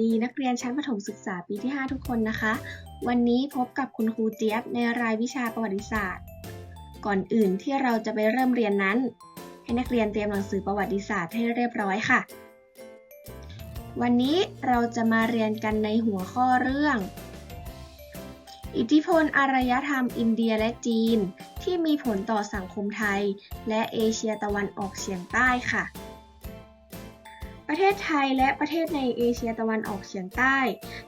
ดีนักเรียนชั้นประถมศึกษาปีที่ 5 ทุกคนนะคะ วันนี้พบกับคุณครูเจี๊ยบในรายวิชาประวัติศาสตร์ ก่อนอื่นที่เราจะไปเริ่มเรียนนั้น ให้นักเรียนเตรียมหนังสือประวัติศาสตร์ให้เรียบร้อยค่ะ วันนี้เราจะมาเรียนกันในหัวข้อเรื่อง อิทธิพลอารยธรรมอินเดียและจีน ที่มีผลต่อสังคมไทย และเอเชียตะวันออกเฉียงใต้ค่ะ ประเทศไทยและประเทศในเอเชียตะวันออกเฉียงใต้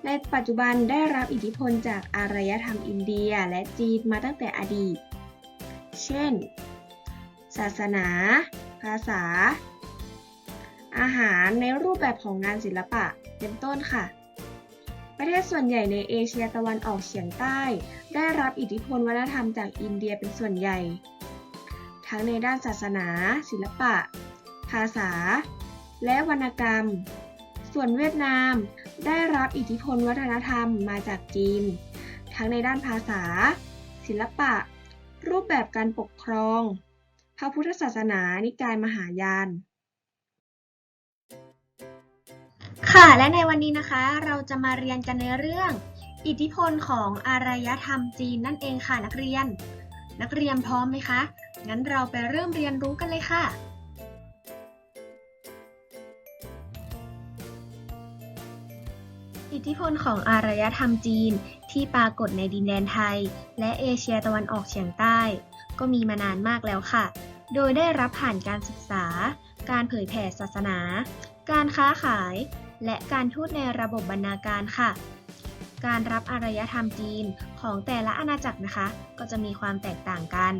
ในปัจจุบันได้รับอิทธิพลจากอารยธรรมอินเดียและจีนมาตั้งแต่อดีต เช่น ศาสนา ภาษา อาหารในรูปแบบของงานศิลปะ เป็นต้นค่ะ ประเทศส่วนใหญ่ในเอเชียตะวันออกเฉียงใต้ ได้รับอิทธิพลวัฒนธรรมจากอินเดียเป็นส่วนใหญ่ ทั้งในด้านศาสนา ศิลปะ ภาษา และวรรณกรรม ส่วนเวียดนามได้รับอิทธิพลวัฒนธรรมมาจากจีน ทั้งในด้านภาษา ศิลปะ รูปแบบการปกครอง พระพุทธศาสนานิกายมหายานค่ะและในวันนี้นะคะเราจะมาเรียนกันในเรื่อง อิทธิพลของอารยธรรมจีนนั่นเองค่ะนักเรียน นักเรียนพร้อมไหมคะ งั้นเราไปเริ่มเรียนรู้กันเลยค่ะ ธิพลของอารยธรรมจีนที่ปรากฏในดินแดนไทย และเอเชียตะวันออกเฉียงใต้ ก็มีมานานมากแล้วค่ะ โดยได้รับผ่านการศึกษา การเผยแผ่ศาสนา การค้าขาย และการทูตในระบบบรรณาการค่ะ การรับอารยธรรมจีนของแต่ละอาณาจักรนะคะ ก็จะมีความแตกต่างกัน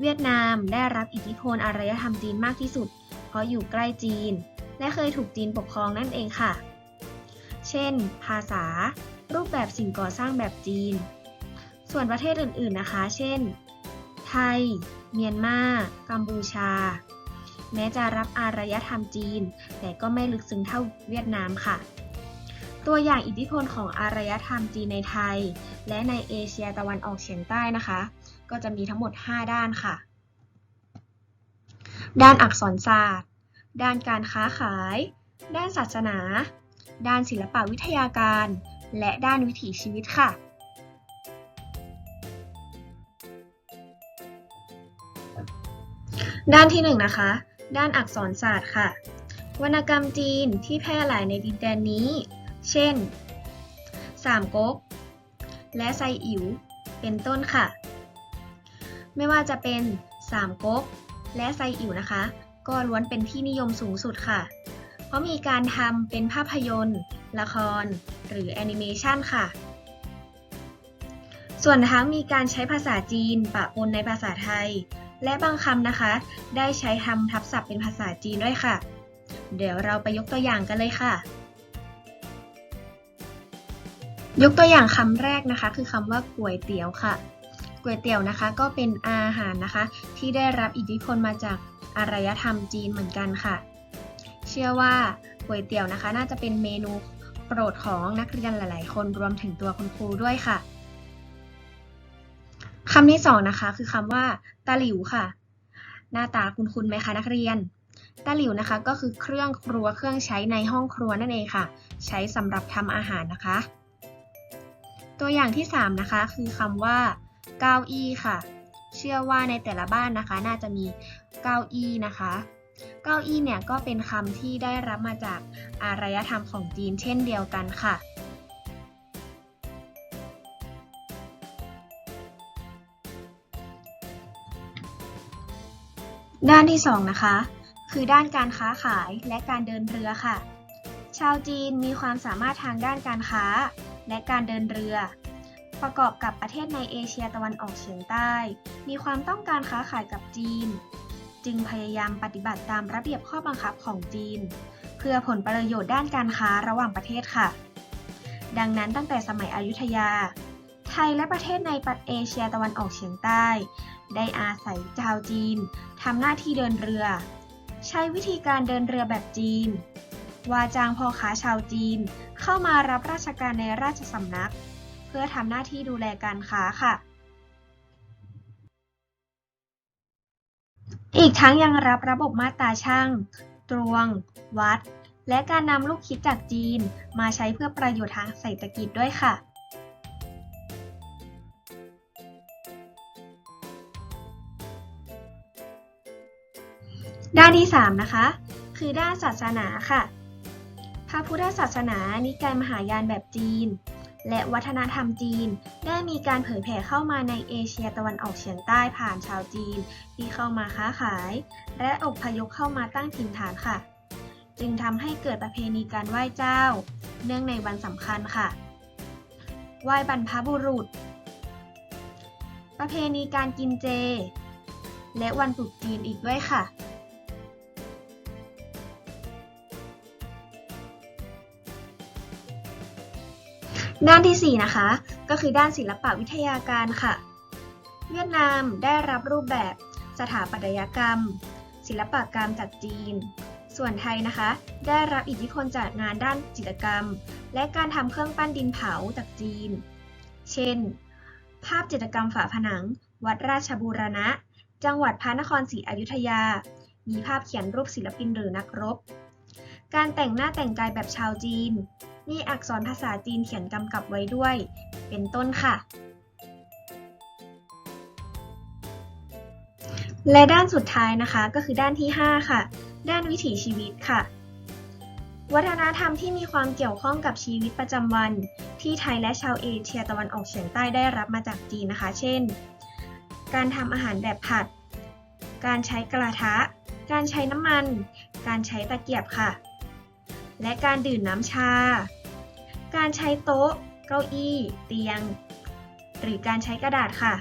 เวียดนามได้รับอิทธิพลอารยธรรมจีนมากที่สุด เพราะอยู่ใกล้จีน และเคยถูกจีนปกครองนั่นเองค่ะ ช่น ภาษา รูปแบบสิ่งก่อสร้างแบบจีน ส่วนประเทศอื่นๆนะคะ เช่น ไทย เมียนมา กัมพูชา แม้จะรับอารยธรรมจีน แต่ก็ไม่ลึกซึ้งเท่าเวียดนามค่ะ ตัวอย่างอิทธิพลของอารยธรรมจีนในไทย และในเอเชียตะวันออกเฉียงใต้นะคะ ก็จะมีทั้งหมด 5 ด้านค่ะ ด้านอักษรศาสตร์ ด้านการค้าขาย ด้านศาสนา ด้านศิลปวิทยาการ และด้านวิถีชีวิตค่ะ ด้านที่1นงนะคะ ด้านอักษรศาสตร์ค่ะ วรรณกรรมจีนที่แพร่หลายในดินแดนนี้ เช่น สามก๊ก และไซอิ๋ว เป็นต้นค่ะ ไม่ว่าจะเป็นสามก๊ก และไซอิ๋วนะคะ ก็ล้วนเป็นที่นิยมสูงสุดค่ะ เพรามีการทำเป็นภาพยนตร์ ละคร หรือแอนิเมชันค่ะ ส่วนทั้งมีการใช้ภาษาจีนปะปนในภาษาไทย และบางคำนะคะ ได้ใช้ทำทับศัพท์เป็นภาษาจีนด้วยค่ะ เดี๋ยวเราไปยกตัวอย่างกันเลยค่ะ ยกตัวอย่างคำแรกนะคะ คือคำว่าก๋วยเตี๋ยวค่ะก๋วยเตี๋ยวนะคะก็เป็นอาหารนะคะ ที่ได้รับอิทธิพลมาจากอารยธรรมจีนเหมือนกันค่ะ ชื่อว่าก๋วยเตี๋ยวนะคะ น่าจะเป็นเมนูโปรดของนักเรียนหลาย ๆ คนรวมถึงตัวคุณครูด้วยค่ะคำที่สองนะคะ คือคำว่าตะหลิวค่ะ หน้าตาคุณคุณไหมคะนักเรียนตะหลิวนะคะ ก็คือเครื่องครัวเครื่องใช้ในห้องครัวนั่นเองค่ะ ใช้สำหรับทำอาหารนะคะ ตัวอย่างที่สามนะคะคือคำว่าเก้าอี้ค่ะ เชื่อว่าในแต่ละบ้านนะคะ น่าจะมีเก้าอี้นะคะ เก้าอี้เนี่ยก็เป็นคำที่ได้รับมาจากอารยธรรมของจีนเช่นเดียวกันค่ะด้านที่สองนะคะ คือด้านการค้าขายและการเดินเรือค่ะ ชาวจีนมีความสามารถทางด้านการค้า และการเดินเรือ ประกอบกับประเทศในเอเชียตะวันออกเฉียงใต้ มีความต้องการค้าขายกับจีน จึงพยายามปฏิบัติตามระเบียบข้อบังคับของจีน เพื่อผลประโยชน์ด้านการค้าระหว่างประเทศค่ะ ดังนั้นตั้งแต่สมัยอยุธยา ไทยและประเทศในเอเชียตะวันออกเฉียงใต้ ได้อาศัยชาวจีนทำหน้าที่เดินเรือ ใช้วิธีการเดินเรือแบบจีนว่าจ้างพ่อค้าชาวจีนเข้ามารับราชการในราชสำนัก เพื่อทำหน้าที่ดูแลการค้าค่ะ อีกทั้งยังรับระบบมาตราช่าง ตรวง วัด และการนำลูกคิดจากจีน มาใช้เพื่อประโยชน์ทางเศรษฐกิจด้วยค่ะด้านที่ 3 นะคะ คือด้านศาสนาค่ะ พระพุทธศาสนานิกายมหายานแบบจีน และวัฒนธรรมจีน ได้มีการเผยแผ่เข้ามาในเอเชียตะวันออกเฉียงใต้ผ่านชาวจีน ที่เข้ามาค้าขาย และอพยพเข้ามาตั้งถิ่นฐานค่ะ จึงทำให้เกิดประเพณีการไหว้เจ้า เนื่องในวันสำคัญค่ะ ไหว้บรรพบุรุษ ประเพณีการกินเจ และวันตรุษจีนอีกด้วยค่ะ ด้านทีสี่ 4 นะคะ ก็คือด้านศิลปะวิทยาการค่ะ เวียดนามได้รับรูปแบบสถาปัตยกรรม ศิลปกรรมจากจีน ส่วนไทยนะคะ ได้รับอิทธิพลจากงานด้านจิตรกรรม และการทำเครื่องปั้นดินเผาจากจีน เช่น ภาพจิตรกรรมฝาผนัง วัดราชบูรณะ จังหวัดพระนครศรีอยุธยา มีภาพเขียนรูปศิลปินหรือนักรบ การแต่งหน้าแต่งกายแบบชาวจีน มีอักษรภาษาจีนเขียนกำกับไว้ด้วย เป็นต้นค่ะ และด้านสุดท้ายนะคะก็คือด้านที่ 5 ค่ะ ด้านวิถีชีวิตค่ะ วัฒนธรรมที่มีความเกี่ยวข้องกับชีวิตประจำวัน ที่ไทยและชาวเอเชียตะวันออกเฉียงใต้ได้รับมาจากจีนนะคะ เช่น การทำอาหารแบบผัด การใช้กระทะ การใช้น้ำมัน การใช้ตะเกียบค่ะและการดื่มน้ำชา การใช้โต๊ะ เก้าอี้ เตียง หรือการใช้กระดาษค่ะ